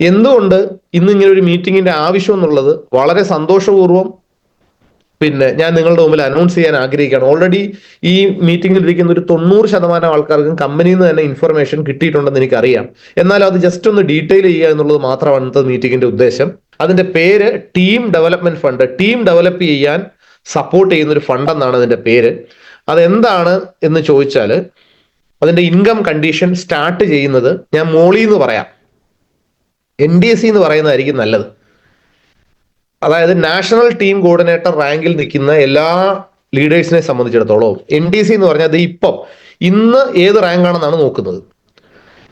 എന്തുകൊണ്ട് ഇന്ന് ഇങ്ങനെ ഒരു മീറ്റിംഗിന്റെ ആവശ്യം എന്നുള്ളത് വളരെ സന്തോഷപൂർവം പിന്നെ ഞാൻ നിങ്ങളുടെ മുമ്പിൽ അനൗൺസ് ചെയ്യാൻ ആഗ്രഹിക്കുകയാണ്. ഓൾറെഡി ഈ മീറ്റിംഗിൽ ഇരിക്കുന്ന ഒരു തൊണ്ണൂറ് ശതമാനം ആൾക്കാർക്കും കമ്പനിയിൽ നിന്ന് തന്നെ ഇൻഫർമേഷൻ കിട്ടിയിട്ടുണ്ടെന്ന് എനിക്കറിയാം. എന്നാൽ അത് ജസ്റ്റ് ഒന്ന് ഡീറ്റെയിൽ ചെയ്യുക എന്നുള്ളത് മാത്രമാണ് ഇന്നത്തെ മീറ്റിംഗിന്റെ ഉദ്ദേശം. അതിന്റെ പേര് team development fund team develop ചെയ്യാൻ സപ്പോർട്ട് ചെയ്യുന്ന ഒരു ഫണ്ട് എന്നാണ് അതിന്റെ പേര്. അതെന്താണ് എന്ന് ചോദിച്ചാൽ അതിന്റെ ഇൻകം കണ്ടീഷൻ സ്റ്റാർട്ട് ചെയ്യുന്നത് ഞാൻ മോളി എന്ന് പറയാം. എൻ ഡി എസ് സി എന്ന് പറയുന്നതായിരിക്കും നല്ലത്. അതായത് നാഷണൽ ടീം കോർഡിനേറ്റർ റാങ്കിൽ നിൽക്കുന്ന എല്ലാ ലീഡേഴ്സിനെ സംബന്ധിച്ചിടത്തോളം എൻ ഡി സി എന്ന് പറഞ്ഞാൽ അത് ഇപ്പം ഇന്ന് ഏത് റാങ്ക് ആണെന്നാണ് നോക്കുന്നത്.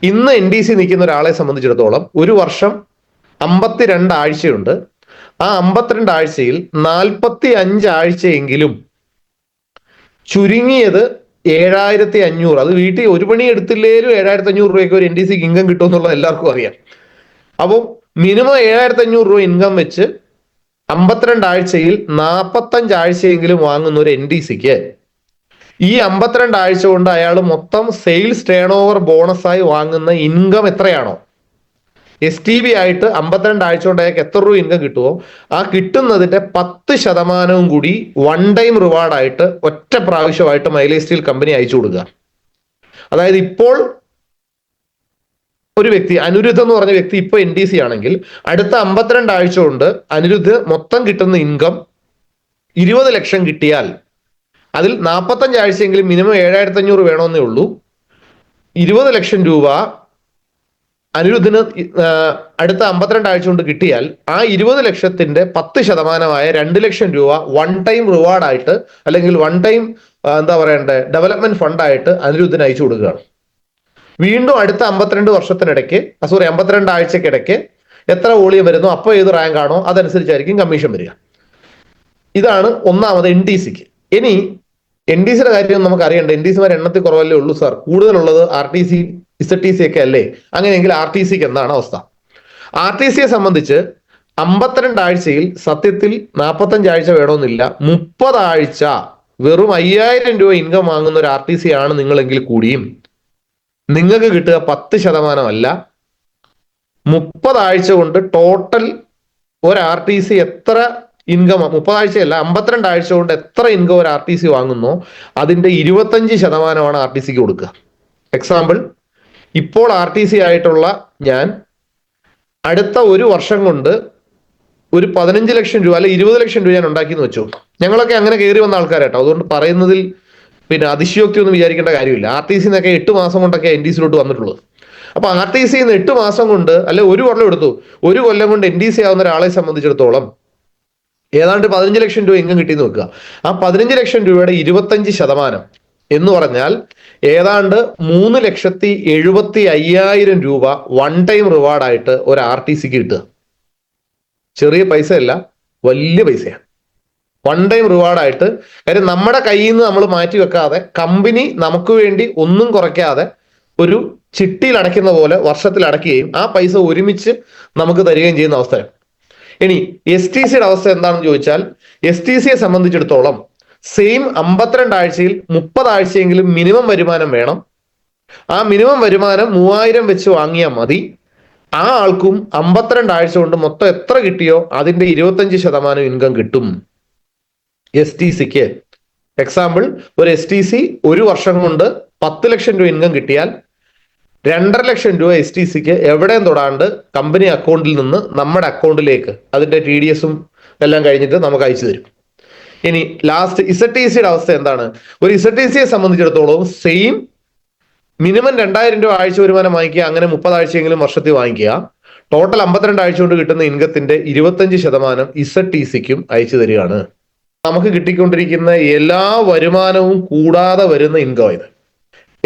ഇന്ന് എൻ ഡി സി നിൽക്കുന്ന ഒരാളെ സംബന്ധിച്ചിടത്തോളം ഒരു വർഷം അമ്പത്തിരണ്ട് ആഴ്ചയുണ്ട്. ആ അമ്പത്തിരണ്ട് ആഴ്ചയിൽ നാൽപ്പത്തി അഞ്ച് ആഴ്ചയെങ്കിലും ചുരുങ്ങിയത് ഏഴായിരത്തി അഞ്ഞൂറ്. അത് വീട്ടിൽ ഒരു പണി എടുത്തില്ലേലും ഏഴായിരത്തി അഞ്ഞൂറ് രൂപയ്ക്ക് ഒരു എൻ ഡി സിക്ക് ഇൻകം കിട്ടുമെന്നുള്ളത് എല്ലാവർക്കും അറിയാം. അപ്പോൾ മിനിമം ഏഴായിരത്തി അഞ്ഞൂറ് രൂപ ഇൻകം വെച്ച് അമ്പത്തിരണ്ട് ആഴ്ചയിൽ നാൽപ്പത്തഞ്ച് ആഴ്ചയെങ്കിലും വാങ്ങുന്ന ഒരു എൻ ഡി സിക്ക് ഈ അമ്പത്തിരണ്ട് ആഴ്ച കൊണ്ട് അയാൾ മൊത്തം സെയിൽസ് ടേൺ ഓവർ ബോണസായി വാങ്ങുന്ന ഇൻകം എത്രയാണോ? എസ് ടി ബി ആയിട്ട് അമ്പത്തിരണ്ട് ആഴ്ച കൊണ്ട് അയാൾക്ക് എത്ര രൂപ ഇൻകം കിട്ടുമോ ആ കിട്ടുന്നതിന്റെ പത്ത് ശതമാനവും കൂടി വൺ ടൈം റിവാർഡായിട്ട് ഒറ്റ പ്രാവശ്യമായിട്ട് മൈലേജ് സ്റ്റീൽ കമ്പനി അയച്ചു കൊടുക്കുക. അതായത് ഇപ്പോൾ ഒരു വ്യക്തി അനിരുദ്ധ എന്ന് പറഞ്ഞ വ്യക്തി ഇപ്പൊ എൻ ഡി സി ആണെങ്കിൽ അടുത്ത അമ്പത്തിരണ്ട് ആഴ്ച കൊണ്ട് അനിരുദ്ധ് മൊത്തം കിട്ടുന്ന ഇൻകം ഇരുപത് ലക്ഷം കിട്ടിയാൽ അതിൽ നാൽപ്പത്തഞ്ച് ആഴ്ചയെങ്കിലും മിനിമം ഏഴായിരത്തി അഞ്ഞൂറ് വേണമെന്നേ ഉള്ളൂ. ഇരുപത് ലക്ഷം രൂപ അനിരുദ്ധിന് അടുത്ത അമ്പത്തിരണ്ട് ആഴ്ച കൊണ്ട് കിട്ടിയാൽ ആ ഇരുപത് ലക്ഷത്തിന്റെ പത്ത് ശതമാനമായ രണ്ട് ലക്ഷം രൂപ വൺ ടൈം റിവാർഡായിട്ട് അല്ലെങ്കിൽ വൺ ടൈം എന്താ പറയണ്ടേ ഡെവലപ്മെന്റ് ഫണ്ടായിട്ട് അനിരുദ്ധിന് അയച്ചു കൊടുക്കുകയാണ്. വീണ്ടും അടുത്ത അമ്പത്തിരണ്ട് വർഷത്തിനിടയ്ക്ക് സോറി അമ്പത്തിരണ്ട് ആഴ്ചക്കിടയ്ക്ക് എത്ര വോളിയം വരുന്നു അപ്പോൾ ഏത് റാങ്ക് ആണോ അതനുസരിച്ചായിരിക്കും കമ്മീഷൻ വരിക. ഇതാണ് ഒന്നാമത് എൻ ടി സിക്ക് ഇനി എൻ ഡി സിയുടെ കാര്യം നമുക്ക് അറിയണ്ട എൻ ഡി സിമാർ എണ്ണത്തിൽ കുറവല്ലേ ഉള്ളൂ സാർ കൂടുതലുള്ളത് R T C Z T C ഒക്കെ അല്ലേ? അങ്ങനെയെങ്കിൽ ആർ ടി സിക്ക് എന്താണ് അവസ്ഥ? ആർ ടി സിയെ സംബന്ധിച്ച് അമ്പത്തിരണ്ട് ആഴ്ചയിൽ സത്യത്തിൽ നാൽപ്പത്തഞ്ച് ആഴ്ച വേണമെന്നില്ല. മുപ്പത് ആഴ്ച വെറും അയ്യായിരം രൂപ ഇൻകം വാങ്ങുന്ന ഒരു ആർ ടി സി ആണ് നിങ്ങളെങ്കിൽ കൂടിയും. നിങ്ങൾക്ക് കിട്ടുക പത്ത് ശതമാനമല്ല. മുപ്പതാഴ്ച കൊണ്ട് ടോട്ടൽ ഒരു ആർ ടി സി എത്ര ഇൻകം മുപ്പതാഴ്ചയല്ല അമ്പത്തിരണ്ട് ആഴ്ച കൊണ്ട് എത്ര ഇൻകം ഒരു ആർ ടി സി വാങ്ങുന്നോ അതിന്റെ ഇരുപത്തഞ്ച് ശതമാനമാണ് ആർ ടി സിക്ക് കൊടുക്കുക. എക്സാമ്പിൾ ഇപ്പോൾ ആർ ടി സി ആയിട്ടുള്ള ഞാൻ അടുത്ത ഒരു വർഷം കൊണ്ട് ഒരു പതിനഞ്ച് ലക്ഷം രൂപ അല്ലെ ഇരുപത് ലക്ഷം രൂപ ഞാൻ ഉണ്ടാക്കിയെന്ന് വെച്ചു. ഞങ്ങളൊക്കെ അങ്ങനെ കയറി വന്ന ആൾക്കാരാട്ടോ. അതുകൊണ്ട് പറയുന്നതിൽ പിന്നെ അതിശയോക്തി ഒന്നും വിചാരിക്കേണ്ട കാര്യമില്ല. ആർ ടി സിന്നൊക്കെ എട്ട് മാസം കൊണ്ടൊക്കെ എൻ ഡി സിയിലോട്ട് വന്നിട്ടുള്ളത്. അപ്പൊ ആർ ടി സിന്ന് എട്ട് മാസം കൊണ്ട് അല്ലെ ഒരു കൊല്ലം എടുത്തു ഒരു കൊല്ലം കൊണ്ട് എൻ ഡി സി ആവുന്ന ഒരാളെ സംബന്ധിച്ചിടത്തോളം ഏതാണ്ട് പതിനഞ്ച് ലക്ഷം രൂപ ഇൻകം കിട്ടിയെന്ന് വെക്കുക. ആ പതിനഞ്ച് ലക്ഷം രൂപയുടെ ഇരുപത്തഞ്ച് ശതമാനം എന്ന് പറഞ്ഞാൽ ഏതാണ്ട് മൂന്ന് ലക്ഷത്തി എഴുപത്തി അയ്യായിരം രൂപ വൺ ടൈം റിവാർഡായിട്ട് ഒരു ആർ ടി സിക്ക് കിട്ടുക. ചെറിയ പൈസയല്ല വലിയ പൈസയാണ്. വൺ ടൈം റിവാർഡായിട്ട് കാര്യം നമ്മുടെ കയ്യിൽ നിന്ന് നമ്മൾ മാറ്റി വെക്കാതെ കമ്പനി നമുക്ക് വേണ്ടി ഒന്നും കുറയ്ക്കാതെ ഒരു ചിട്ടിയിൽ അടയ്ക്കുന്ന പോലെ വർഷത്തിൽ അടയ്ക്കുകയും ആ പൈസ ഒരുമിച്ച് നമുക്ക് തരികയും ചെയ്യുന്ന അവസരം ഇനി എസ് ടി സിയുടെ അവസ്ഥ എന്താണെന്ന് ചോദിച്ചാൽ എസ് ടി സിയെ സംബന്ധിച്ചിടത്തോളം സെയിം അമ്പത്തിരണ്ട് ആഴ്ചയിൽ മുപ്പത് ആഴ്ചയെങ്കിലും മിനിമം വരുമാനം വേണം. ആ മിനിമം വരുമാനം മൂവായിരം വെച്ച് വാങ്ങിയാൽ മതി. ആ ആൾക്കും അമ്പത്തിരണ്ട് ആഴ്ച കൊണ്ട് മൊത്തം എത്ര കിട്ടിയോ അതിന്റെ ഇരുപത്തഞ്ച് ശതമാനം ഇൻകം കിട്ടും. എസ് ടി സിക്ക് എക്സാമ്പിൾ ഒരു എസ് ടി സി ഒരു വർഷം കൊണ്ട് പത്ത് ലക്ഷം രൂപ ഇൻകം കിട്ടിയാൽ രണ്ടര ലക്ഷം രൂപ എസ് ടി സിക്ക് എവിടെയും തൊടാണ്ട് കമ്പനി അക്കൗണ്ടിൽ നിന്ന് നമ്മുടെ അക്കൗണ്ടിലേക്ക് അതിന്റെ ടി ഡി എസും എല്ലാം കഴിഞ്ഞിട്ട് നമുക്ക് അയച്ചു തരും. ഇനി ലാസ്റ്റ് ഇസഡ് ടി സിയുടെ അവസ്ഥ എന്താണ്? ഒരു ഇസഡ് ടി സിയെ സംബന്ധിച്ചിടത്തോളം സെയിം മിനിമം രണ്ടായിരം രൂപ ആഴ്ച വരുമാനം വാങ്ങിക്കുക അങ്ങനെ മുപ്പത് ആഴ്ചയെങ്കിലും വർഷത്തിൽ വാങ്ങിക്കുക. ടോട്ടൽ അമ്പത്തിരണ്ട് ആഴ്ച കൊണ്ട് കിട്ടുന്ന ഇൻകത്തിന്റെ ഇരുപത്തഞ്ച് ശതമാനം ഇസഡ് ടി സിക്കും അയച്ചു തരികയാണ്. നമുക്ക് കിട്ടിക്കൊണ്ടിരിക്കുന്ന എല്ലാ വരുമാനവും കൂടാതെ വരുന്ന ഇൻകം ഇത്.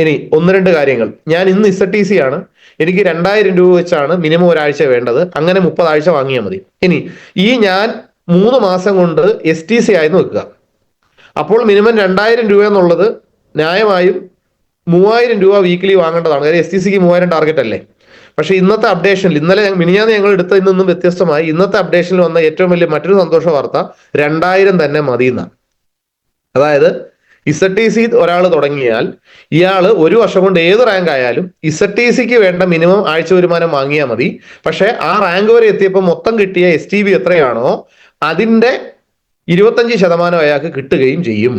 ഇനി ഒന്ന് രണ്ട് കാര്യങ്ങൾ. ഞാൻ ഇന്ന് ഇസ് ടി സി ആണ്. എനിക്ക് രണ്ടായിരം രൂപ വെച്ചാണ് മിനിമം ഒരാഴ്ച വേണ്ടത്. അങ്ങനെ മുപ്പത് ആഴ്ച വാങ്ങിയാൽ മതി. ഇനി ഈ ഞാൻ മൂന്ന് മാസം കൊണ്ട് എസ് ടി സി ആയെന്ന് വെക്കുക. അപ്പോൾ മിനിമം രണ്ടായിരം രൂപ എന്നുള്ളത് ന്യായമായും മൂവായിരം രൂപ വീക്കിലി വാങ്ങേണ്ടതാണ്. കാര്യം എസ് ടി സിക്ക് മൂവായിരം ടാർഗറ്റ് അല്ലേ? പക്ഷേ ഇന്നത്തെ അപ്ഡേഷനിൽ ഇന്നലെ മിനിഞ്ഞാന്ന് ഞങ്ങൾ എടുത്തതിൽ നിന്നും വ്യത്യസ്തമായി ഇന്നത്തെ അപ്ഡേഷനിൽ വന്ന ഏറ്റവും വലിയ മറ്റൊരു സന്തോഷ വാർത്ത രണ്ടായിരം തന്നെ മതി എന്നാണ് അതായത് ഇസഡ് ടി സി ഒരാൾ തുടങ്ങിയാൽ ഇയാൾ ഒരു വർഷം കൊണ്ട് ഏത് റാങ്ക് ആയാലും ഇസഡ് ടി സിക്ക് വേണ്ട മിനിമം ആഴ്ച വരുമാനം വാങ്ങിയാൽ മതി. പക്ഷെ ആ റാങ്ക് വരെ എത്തിയപ്പോൾ മൊത്തം കിട്ടിയ എസ് ടി ബി എത്രയാണോ അതിന്റെ ഇരുപത്തഞ്ച് ശതമാനം അയാൾക്ക് കിട്ടുകയും ചെയ്യും.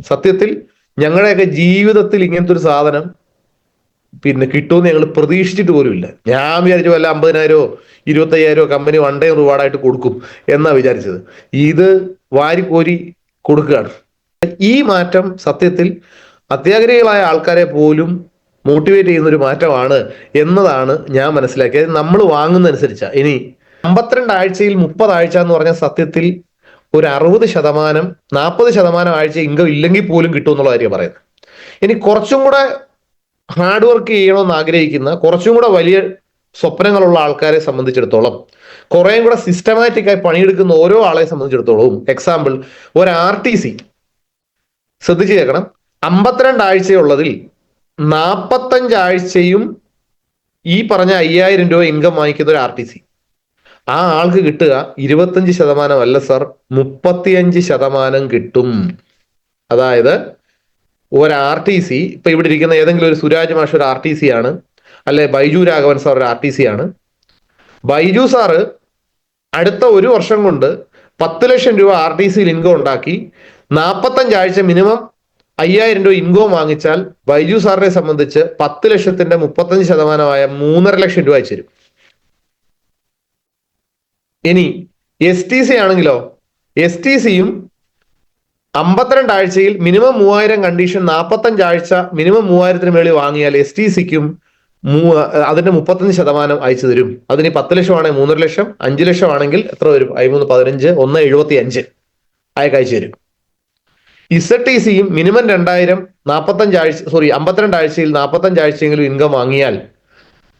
സത്യത്തിൽ ഞങ്ങളുടെയൊക്കെ ജീവിതത്തിൽ ഇങ്ങനത്തെ ഒരു സാധനം പിന്നെ കിട്ടുമെന്ന് ഞങ്ങൾ പ്രതീക്ഷിച്ചിട്ട് പോലുമില്ല. ഞാൻ വിചാരിച്ചു വല്ല അമ്പതിനായിരോ ഇരുപത്തയ്യായിരോ കമ്പനി വൺ ഡേ റിവാർഡായിട്ട് കൊടുക്കും എന്നാ വിചാരിച്ചത്. ഇത് വാരിക്കോരി കൊടുക്കുകയാണ്. ഈ മാറ്റം സത്യത്തിൽ അത്യാഗ്രഹികളായ ആൾക്കാരെ പോലും മോട്ടിവേറ്റ് ചെയ്യുന്ന ഒരു മാറ്റമാണ് എന്നതാണ് ഞാൻ മനസ്സിലാക്കിയത്. നമ്മൾ വാങ്ങുന്നതനുസരിച്ചാണ് ഇനി അമ്പത്തിരണ്ട് ആഴ്ചയിൽ മുപ്പത് ആഴ്ച എന്ന് പറഞ്ഞ സത്യത്തിൽ ഒരു അറുപത് ശതമാനം നാൽപ്പത് ശതമാനം ആഴ്ച ഇൻകം ഇല്ലെങ്കിൽ പോലും കിട്ടും എന്നുള്ള കാര്യം പറയുന്നത്. ഇനി കുറച്ചും കൂടെ ഹാർഡ് വർക്ക് ചെയ്യണമെന്ന് ആഗ്രഹിക്കുന്ന കുറച്ചും കൂടെ വലിയ സ്വപ്നങ്ങളുള്ള ആൾക്കാരെ സംബന്ധിച്ചിടത്തോളം കുറേയും കൂടെ സിസ്റ്റമാറ്റിക് ആയി പണിയെടുക്കുന്ന ഓരോ ആളെ സംബന്ധിച്ചിടത്തോളവും എക്സാമ്പിൾ ഒരു ആർ ടി സി ശ്രദ്ധിച്ചു കേൾക്കണം. അമ്പത്തിരണ്ട് ആഴ്ചയുള്ളതിൽ നാൽപ്പത്തഞ്ച് ആഴ്ചയും ഈ പറഞ്ഞ അയ്യായിരം രൂപ ഇൻകം വാങ്ങിക്കുന്ന ഒരു ആർ ടി സി ആ ആൾക്ക് കിട്ടുക ഇരുപത്തഞ്ച് ശതമാനം അല്ല സർ മുപ്പത്തിയഞ്ച് ശതമാനം കിട്ടും. അതായത് ഒരു ആർ ടി സി ഇപ്പൊ ഇവിടെ ഇരിക്കുന്ന ഏതെങ്കിലും ഒരു സുരാജ് മാഷ് ഒരു ആർ ടി സി ആണ് അല്ലെ ബൈജു രാഘവൻ സാർ ഒരു ആർ ടി സി ആണ്. ബൈജു സാറ് അടുത്ത ഒരു വർഷം കൊണ്ട് പത്ത് ലക്ഷം രൂപ ആർ ടി സിയിൽ ഇൻകം ഉണ്ടാക്കി നാൽപ്പത്തഞ്ച് ആഴ്ച മിനിമം അയ്യായിരം രൂപ ഇൻകം വാങ്ങിച്ചാൽ ബൈജു സാറിനെ സംബന്ധിച്ച് പത്ത് ലക്ഷത്തിന്റെ മുപ്പത്തഞ്ച് ശതമാനമായ മൂന്നര ലക്ഷം രൂപ അയച്ചു ഇനി എസ് ടി സി ആണെങ്കിലോ എസ് ടി സിയും അമ്പത്തിരണ്ട് ആഴ്ചയിൽ മിനിമം മൂവായിരം കണ്ടീഷൻ നാൽപ്പത്തഞ്ച് ആഴ്ച മിനിമം മൂവായിരത്തിന് മേളിൽ വാങ്ങിയാൽ എസ് ടി സിക്കും അതിന്റെ മുപ്പത്തഞ്ച് ശതമാനം അയച്ചു തരും. അതിന് പത്ത് ലക്ഷം ആണെങ്കിൽ മൂന്നര ലക്ഷം അഞ്ച് ലക്ഷം ആണെങ്കിൽ എത്ര വരും? അയിമൂന്ന് പതിനഞ്ച് ഒന്ന് എഴുപത്തി അഞ്ച് അയക്ക് അയച്ചു തരും. ഇസഡ് ടി സിയും മിനിമം രണ്ടായിരം നാൽപ്പത്തഞ്ച് ആഴ്ച സോറി അമ്പത്തിരണ്ട് ആഴ്ചയിൽ നാൽപ്പത്തഞ്ച് ആഴ്ചയെങ്കിലും ഇൻകം വാങ്ങിയാൽ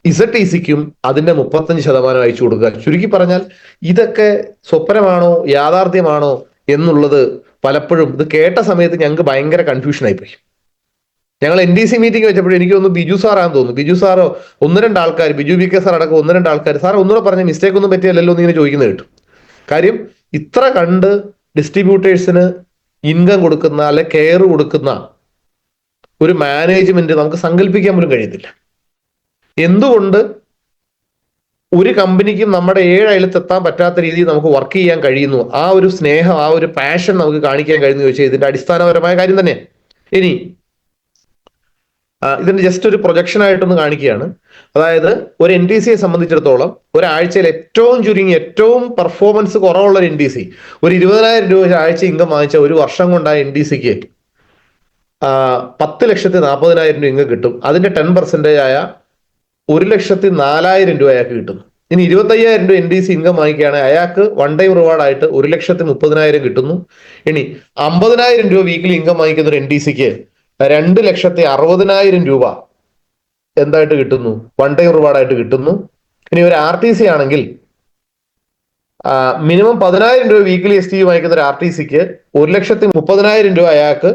ഇസഡ് ടി സിക്കും അതിന്റെ മുപ്പത്തഞ്ച് ശതമാനം അയച്ചു കൊടുക്കുക. ചുരുക്കി പറഞ്ഞാൽ ഇതൊക്കെ സ്വപ്നമാണോ യാഥാർത്ഥ്യമാണോ എന്നുള്ളത് പലപ്പോഴും ഇത് കേട്ട സമയത്ത് ഞങ്ങൾക്ക് ഭയങ്കര കൺഫ്യൂഷൻ ആയിപ്പോയി. ഞങ്ങൾ എൻ ഡി സി മീറ്റിംഗ് വെച്ചപ്പോഴും എനിക്ക് തോന്നുന്നു ബിജു സാറാന്ന് തോന്നുന്നു. ബിജു സാറോ ഒന്ന് രണ്ട് ആൾക്കാർ ബിജു ബി കെ സാർ അടക്കം ഒന്ന് രണ്ട് ആൾക്കാർ സാർ ഒന്നുകൂടെ പറഞ്ഞ മിസ്റ്റേക്ക് ഒന്നും പറ്റിയല്ലോ എന്ന് ഇങ്ങനെ ചോദിക്കുന്നത് കേട്ടു. കാര്യം ഇത്ര കണ്ട് ഡിസ്ട്രിബ്യൂട്ടേഴ്സിന് ഇൻകം കൊടുക്കുന്ന അല്ലെ കെയർ കൊടുക്കുന്ന ഒരു മാനേജ്മെന്റ് നമുക്ക് സങ്കല്പിക്കാൻ പോലും കഴിയത്തില്ല. എന്തുകൊണ്ട് ഒരു കമ്പനിക്കും നമ്മുടെ ഏഴ് അയലത്തെത്താൻ പറ്റാത്ത രീതിയിൽ നമുക്ക് വർക്ക് ചെയ്യാൻ കഴിയുന്നു. ആ ഒരു സ്നേഹം ആ ഒരു പാഷൻ നമുക്ക് കാണിക്കാൻ കഴിയുന്നു ചോദിച്ചാൽ ഇതിന്റെ അടിസ്ഥാനപരമായ കാര്യം തന്നെ ഇനി ഇതിന്റെ ജസ്റ്റ് ഒരു പ്രൊജക്ഷൻ ആയിട്ടൊന്ന് കാണിക്കുകയാണ്. അതായത് ഒരു എൻ ടി സിയെ സംബന്ധിച്ചിടത്തോളം ഒരാഴ്ചയിൽ ഏറ്റവും ചുരുങ്ങി ഏറ്റവും പെർഫോമൻസ് കുറവുള്ള ഒരു എൻ ടി സി ഒരു ഇരുപതിനായിരം രൂപ ആഴ്ച ഇൻകം വാങ്ങിച്ച ഒരു വർഷം കൊണ്ട് ആ എൻ ടി സിക്ക് പത്ത് ലക്ഷത്തി നാൽപ്പതിനായിരം രൂപ ഇൻകം കിട്ടും. അതിന്റെ ടെൻ പെർസെന്റേജ് ആയ ഒരു ലക്ഷത്തി നാലായിരം രൂപ അയാൾക്ക് കിട്ടുന്നു. ഇനി ഇരുപത്തയ്യായിരം രൂപ എൻ ഡി സി ഇൻകം വാങ്ങിക്കുകയാണെങ്കിൽ അയാൾക്ക് വൺ ടൈം റിവാർഡായിട്ട് ഒരു ലക്ഷത്തി മുപ്പതിനായിരം കിട്ടുന്നു. ഇനി അമ്പതിനായിരം രൂപ വീക്കിലി ഇൻകം വാങ്ങിക്കുന്ന ഒരു എൻ ഡി സിക്ക് രണ്ട് ലക്ഷത്തി അറുപതിനായിരം രൂപ എന്തായിട്ട് കിട്ടുന്നു? വൺ ടൈം റിവാർഡായിട്ട് കിട്ടുന്നു. ഇനി ഒരു ആർ ടി സി ആണെങ്കിൽ മിനിമം പതിനായിരം രൂപ വീക്കിലി എസ് ടി വാങ്ങിക്കുന്ന ഒരു ആർ ടി സിക്ക് ഒരു ലക്ഷത്തി മുപ്പതിനായിരം രൂപ അയാൾക്ക്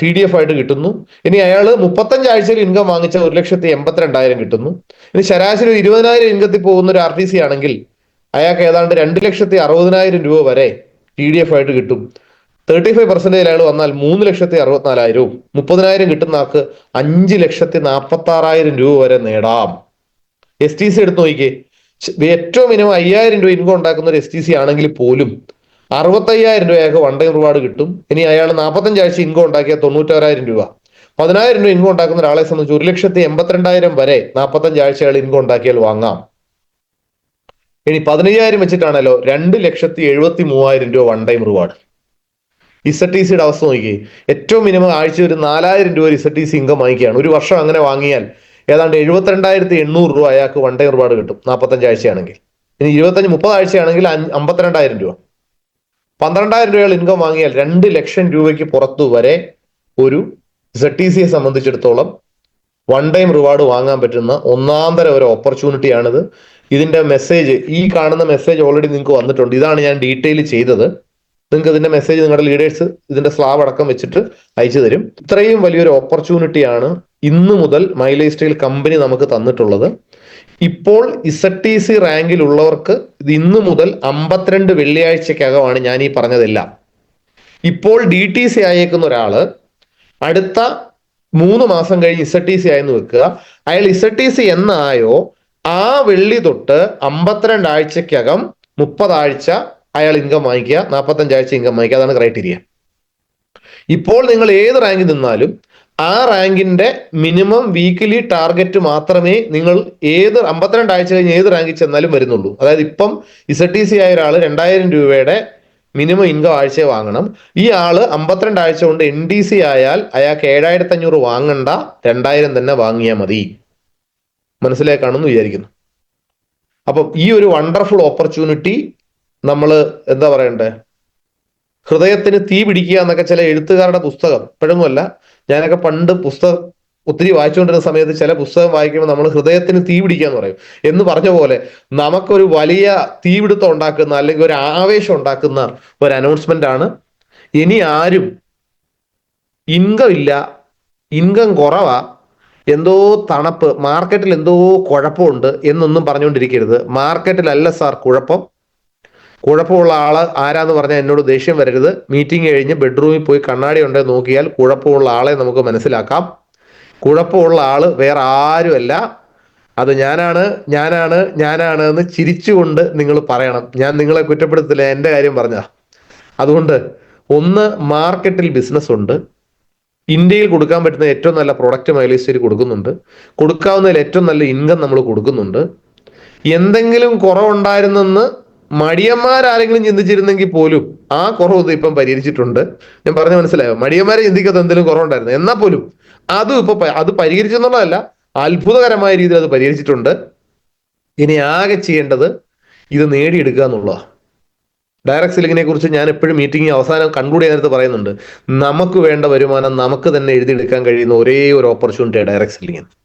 ടി ഡി എഫ് ആയിട്ട് കിട്ടുന്നു. ഇനി അയാൾ മുപ്പത്തഞ്ച് ആഴ്ചയിൽ ഇൻകം വാങ്ങിച്ച ഒരു ലക്ഷത്തി എൺപത്തിരണ്ടായിരം കിട്ടുന്നു. ഇനി ശരാശരി ഇരുപതിനായിരം ഇൻകത്തിൽ പോകുന്ന ഒരു ആർ ടി സി ആണെങ്കിൽ അയാൾക്ക് ഏതാണ്ട് രണ്ട് ലക്ഷത്തി അറുപതിനായിരം രൂപ വരെ ടി ഡി എഫ് ആയിട്ട് കിട്ടും. തേർട്ടി ഫൈവ് പെർസെന്റേജ് അയാൾ വന്നാൽ മൂന്ന് ലക്ഷത്തി അറുപത്തിനാലായിരവും മുപ്പതിനായിരം കിട്ടുന്ന ആൾക്ക് അഞ്ച് ലക്ഷത്തി നാൽപ്പത്തി ആറായിരം രൂപ വരെ നേടാം. എസ് ടി സി എടുത്ത് നോക്കിക്കേ. ഏറ്റവും മിനിമം അയ്യായിരം രൂപ ഇൻകം ഉണ്ടാക്കുന്ന ഒരു എസ് ടി സി ആണെങ്കിൽ പോലും അറുപത്തയ്യായിരം രൂപയൊക്കെ വൺ ടൈം റിവാർഡ് കിട്ടും. ഇനി അയാൾ നാൽപ്പത്തഞ്ച് ആഴ്ച ഇൻകം ഉണ്ടാക്കിയ തൊണ്ണൂറ്റാറായിരം രൂപ. പതിനായിരം രൂപ ഇൻകം ഉണ്ടാക്കുന്ന ഒരാളെ സംബന്ധിച്ച് ഒരു ലക്ഷത്തി എൺപത്തിരണ്ടായിരം വരെ നാൽപ്പത്തഞ്ച് ആഴ്ച അയാൾ ഇൻകം ഉണ്ടാക്കിയാൽ വാങ്ങാം. ഇനി പതിനയ്യായിരം വെച്ചിട്ടാണല്ലോ രണ്ട് ലക്ഷത്തി എഴുപത്തി മൂവായിരം രൂപ one time reward Z T സിയുടെ അവസ്ഥ നോക്കി ഏറ്റവും മിനിമം ആഴ്ച ഒരു നാലായിരം രൂപ ഇസഡ് ടി സി ഇൻകം വാങ്ങിക്കുകയാണ്. ഒരു വർഷം അങ്ങനെ വാങ്ങിയാൽ ഏതാണ്ട് എഴുപത്തിരണ്ടായിരത്തി എണ്ണൂറ് രൂപ അയാൾക്ക് വൺ ടൈം റിവാർഡ് കിട്ടും നാൽപ്പത്തഞ്ച് ആഴ്ചയാണെങ്കിൽ ഇനി ഇരുപത്തഞ്ച് മുപ്പത് ആഴ്ചയാണെങ്കിൽ അമ്പത്തിരണ്ടായിരം രൂപ. പന്ത്രണ്ടായിരം രൂപ ഇൻകം വാങ്ങിയാൽ രണ്ട് ലക്ഷം രൂപയ്ക്ക് പുറത്തു വരെ ഒരു സെഡ് ടി സിയെ സംബന്ധിച്ചിടത്തോളം വൺ ടൈം റിവാർഡ് വാങ്ങാൻ പറ്റുന്ന ഒന്നാം തരം ഒരു ഓപ്പർച്യൂണിറ്റിയാണിത് ഇതിന്റെ മെസ്സേജ് ഈ കാണുന്ന മെസ്സേജ് ഓൾറെഡി നിങ്ങൾക്ക് വന്നിട്ടുണ്ട്. ഇതാണ് ഞാൻ ഡീറ്റെയിൽ ചെയ്തത്. നിങ്ങൾക്ക് ഇതിന്റെ മെസ്സേജ് നിങ്ങളുടെ ലീഡേഴ്സ് ഇതിന്റെ സ്ലാബ് അടക്കം വെച്ചിട്ട് അയച്ചു തരും. ഇത്രയും വലിയൊരു ഓപ്പർച്യൂണിറ്റിയാണ് ഇന്ന് മുതൽ മൈലേജ് സ്റ്റൈൽ കമ്പനി നമുക്ക് തന്നിട്ടുള്ളത്. ഇപ്പോൾ ഇസഡ് ടി സി റാങ്കിലുള്ളവർക്ക് ഇത് ഇന്ന് മുതൽ അമ്പത്തിരണ്ട് വെള്ളിയാഴ്ചക്കകമാണ് ഞാൻ ഈ പറഞ്ഞതെല്ലാം. ഇപ്പോൾ ഡി ടി സി ആയേക്കുന്ന ഒരാൾ അടുത്ത മൂന്ന് മാസം കഴിഞ്ഞ് ഇസഡ് ടി സി ആയെന്ന് വെക്കുക. അയാൾ ഇസഡ് ടി സി എന്നായോ ആ വെള്ളി തൊട്ട് അമ്പത്തിരണ്ട് ആഴ്ചക്കകം മുപ്പതാഴ്ച അയാൾ ഇൻകം വാങ്ങിക്കുക. നാൽപ്പത്തഞ്ച് ആഴ്ച ഇൻകം വാങ്ങിക്കുക. അതാണ് ക്രൈറ്റീരിയ ഇപ്പോൾ നിങ്ങൾ ഏത് റാങ്കിൽ നിന്നാലും ആ റാങ്കിന്റെ മിനിമം വീക്കിലി ടാർഗറ്റ് മാത്രമേ നിങ്ങൾ ഏത് അമ്പത്തിരണ്ട് ആഴ്ച കഴിഞ്ഞ് ഏത് റാങ്കിൽ ചെന്നാലും വരുന്നുള്ളൂ. അതായത് ഇപ്പം ഇസഡ് ടി സി ആയ ഒരാൾ രണ്ടായിരം രൂപയുടെ മിനിമം ഇൻകം ആഴ്ച വാങ്ങണം. ഈ ആൾ അമ്പത്തിരണ്ട് ആഴ്ച കൊണ്ട് എൻ ഡി സി ആയാൽ അയാൾക്ക് ഏഴായിരത്തി അഞ്ഞൂറ് വാങ്ങണ്ട. രണ്ടായിരം തന്നെ വാങ്ങിയാൽ മതി. മനസ്സിലാക്കാണെന്ന് വിചാരിക്കുന്നു. അപ്പം ഈ ഒരു വണ്ടർഫുൾ ഓപ്പർച്യൂണിറ്റി നമ്മൾ എന്താ പറയണ്ടേ? ഹൃദയത്തിന് തീ പിടിക്കുക എന്നൊക്കെ ചില എഴുത്തുകാരുടെ പുസ്തകം ഇപ്പോഴൊന്നുമല്ല ഞാനൊക്കെ പണ്ട് പുസ്തകം ഒത്തിരി വായിച്ചുകൊണ്ടിരുന്ന സമയത്ത് ചില പുസ്തകം വായിക്കുമ്പോൾ നമ്മൾ ഹൃദയത്തിന് തീ പിടിക്കുക എന്ന് പറയും. എന്ന് പറഞ്ഞ പോലെ നമുക്കൊരു വലിയ തീപിടുത്തം ഉണ്ടാക്കുന്ന അല്ലെങ്കിൽ ഒരു ആവേശം ഉണ്ടാക്കുന്ന ഒരു അനൗൺസ്മെന്റ് ആണ്. ഇനി ആരും ഇൻകം ഇല്ല ഇൻകം കുറവാ എന്തോ തണുപ്പ് മാർക്കറ്റിൽ എന്തോ കുഴപ്പമുണ്ട് എന്നൊന്നും പറഞ്ഞുകൊണ്ടിരിക്കരുത്. മാർക്കറ്റിലല്ല സാർ കുഴപ്പം. കുഴപ്പമുള്ള ആൾ ആരാന്ന് പറഞ്ഞാൽ എന്നോട് ദേഷ്യം വരരുത്. മീറ്റിംഗ് കഴിഞ്ഞ് ബെഡ്റൂമിൽ പോയി കണ്ണാടി ഉണ്ടോ നോക്കിയാൽ കുഴപ്പമുള്ള ആളെ നമുക്ക് മനസ്സിലാക്കാം. കുഴപ്പമുള്ള ആൾ വേറെ ആരുമല്ല. അത് ഞാനാണ് ഞാനാണ് ഞാനാണ് എന്ന് ചിരിച്ചുകൊണ്ട് നിങ്ങൾ പറയണം. ഞാൻ നിങ്ങളെ കുറ്റപ്പെടുത്തില്ല എന്റെ കാര്യം പറഞ്ഞ. അതുകൊണ്ട് ഒന്ന് മാർക്കറ്റിൽ ബിസിനസ് ഉണ്ട്. ഇന്ത്യയിൽ കൊടുക്കാൻ പറ്റുന്ന ഏറ്റവും നല്ല പ്രൊഡക്റ്റ് മൈലേജ് കൊടുക്കുന്നുണ്ട്. കൊടുക്കാവുന്നതിൽ ഏറ്റവും നല്ല ഇൻകം നമ്മൾ കൊടുക്കുന്നുണ്ട്. എന്തെങ്കിലും കുറവുണ്ടായിരുന്നെന്ന് മടിയന്മാരാരെങ്കിലും ചിന്തിച്ചിരുന്നെങ്കിൽ പോലും ആ കുറവ് ഇപ്പം പരിഹരിച്ചിട്ടുണ്ട്. ഞാൻ പറഞ്ഞ മനസ്സിലായോ? മടിയന്മാരെ ചിന്തിക്കാത്ത എന്തെങ്കിലും കുറവുണ്ടായിരുന്നു. എന്നാൽ പോലും അതും ഇപ്പൊ അത് പരിഹരിച്ചെന്നുള്ളതല്ല അത്ഭുതകരമായ രീതിയിൽ അത് പരിഹരിച്ചിട്ടുണ്ട്. ഇനി ആകെ ചെയ്യേണ്ടത് ഇത് നേടിയെടുക്കുക എന്നുള്ളതാണ്. ഡയറക്ട് സെല്ലിങ്ങിനെ കുറിച്ച് ഞാൻ എപ്പോഴും മീറ്റിംഗ് അവസാനം കൺക്ലൂഡ് ചെയ്യാൻ ചെയ്യാനത്ത് പറയുന്നുണ്ട്. നമുക്ക് വേണ്ട വരുമാനം നമുക്ക് തന്നെ എഴുതിയെടുക്കാൻ കഴിയുന്ന ഒരേ ഒരു ഓപ്പർച്യൂണിറ്റിയാണ് ഡയറക്ട് സെല്ലിംഗ്